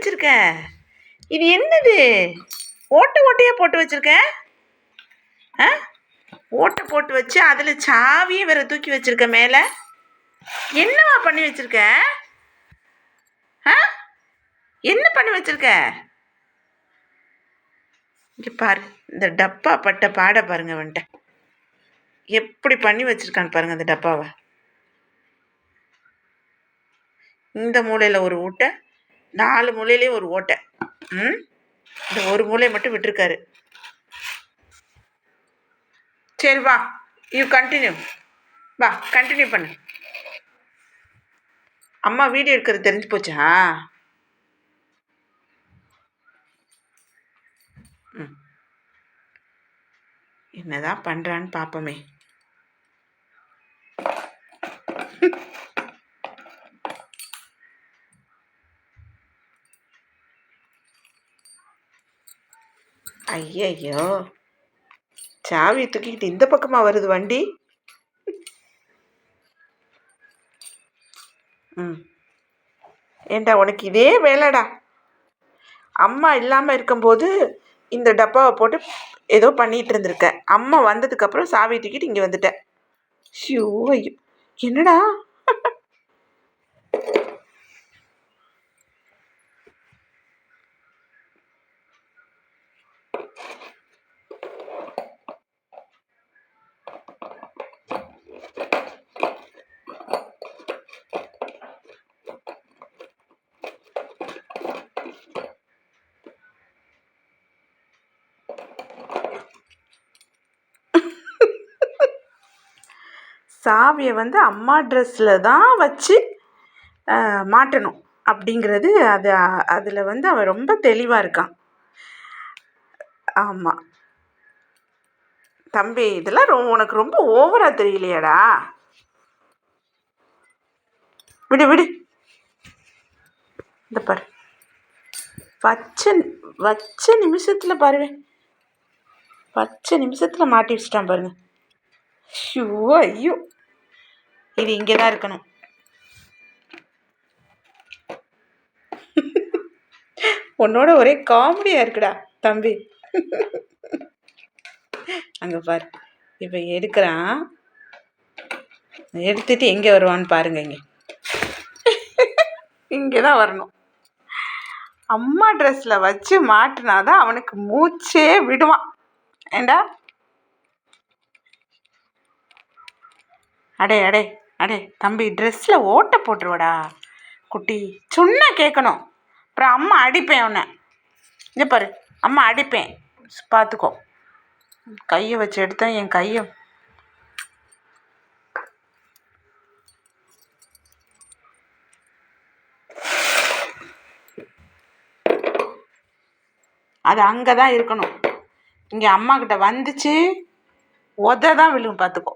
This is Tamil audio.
வச்சிருக்க? இது என்னது? ஓட்டை ஓட்டையாக போட்டு வச்சிருக்க? ஆ? ஓட்டை போட்டு வச்சு அதில் சாவியை வேற தூக்கி வச்சிருக்க மேலே? என்னவா பண்ணி வச்சிருக்க? ஆ? என்ன பண்ணி வச்சிருக்க? இங்கே பாரு இந்த டப்பா பட்ட பாட பாருங்க வந்துட்ட எப்படி பண்ணி வச்சிருக்கான்னு பாருங்க அந்த டப்பாவை. இந்த மூலையில் ஒரு ஊட்டை நாலு மூலையிலையும் ஒரு ஓட்டை. ம்? இந்த ஒரு மூலையை மட்டும் விட்டுருக்காரு. சரி வா யூ கண்டினியூ வா கண்டினியூ பண்ணு. அம்மா வீடியோ எடுக்கிறது தெரிஞ்சு போச்சா? ம். என்னதான் பண்ணுறான்னு பார்ப்போமே ஐயையோ. சாவி தூக்கிக்கிட்டு இந்த பக்கமாக வருது வண்டி. ம். ஏண்டா உனக்கு இதே வேலைடா. அம்மா இல்லாமல் இருக்கும்போது இந்த டப்பாவை போட்டு ஏதோ பண்ணிட்டு இருந்திருக்க. அம்மா வந்ததுக்கப்புறம் சாவி தூக்கிட்டு இங்கே வந்துட்டேன் ஷியோ ஐயோ. என்னடா? சாவியை வந்து அம்மா ட்ரெஸ்ஸில் தான் வச்சு மாட்டணும் அப்படிங்கிறது அது அதில் வந்து அவன் ரொம்ப தெளிவாக இருக்கான். ஆமாம் தம்பி இதெல்லாம் ரொ உனக்கு ரொம்ப ஓவராக தெரியலையாடா. விடு விடு. இந்த பாரு. வச்ச வச்ச நிமிஷத்தில் பாருவேன் வச்ச நிமிஷத்தில் மாட்டி வச்சிட்டான் பாருங்க. ஐயோ ஐயோ. இது இங்கே தான் இருக்கணும். உன்னோட ஒரே காமெடியாக இருக்குடா தம்பி. அங்கே பாரு. இப்போ எடுக்கிறான். எடுத்துட்டு எங்கே வருவான்னு பாருங்க இங்கே. இங்கே தான் வரணும். அம்மா ட்ரெஸ்ஸில் வச்சு மாட்டினாதான் அவனுக்கு மூச்சே விடுவான். ஏண்டா? அடே அடே. அடே தம்பி ட்ரெஸ்ஸில் ஓட்டை போட்டுருவடா. குட்டி சொன்னா கேட்கணும் அப்புறம் அம்மா அடிப்பேன் உன்னை இங்கே பாரு அம்மா அடிப்பேன். பார்த்துக்கோ கையை வச்சு எடுத்தேன் என் கையை அது அங்கே தான் இருக்கணும். இங்கே அம்மா கிட்ட வந்துச்சு. உத தான் விழும் பார்த்துக்கோ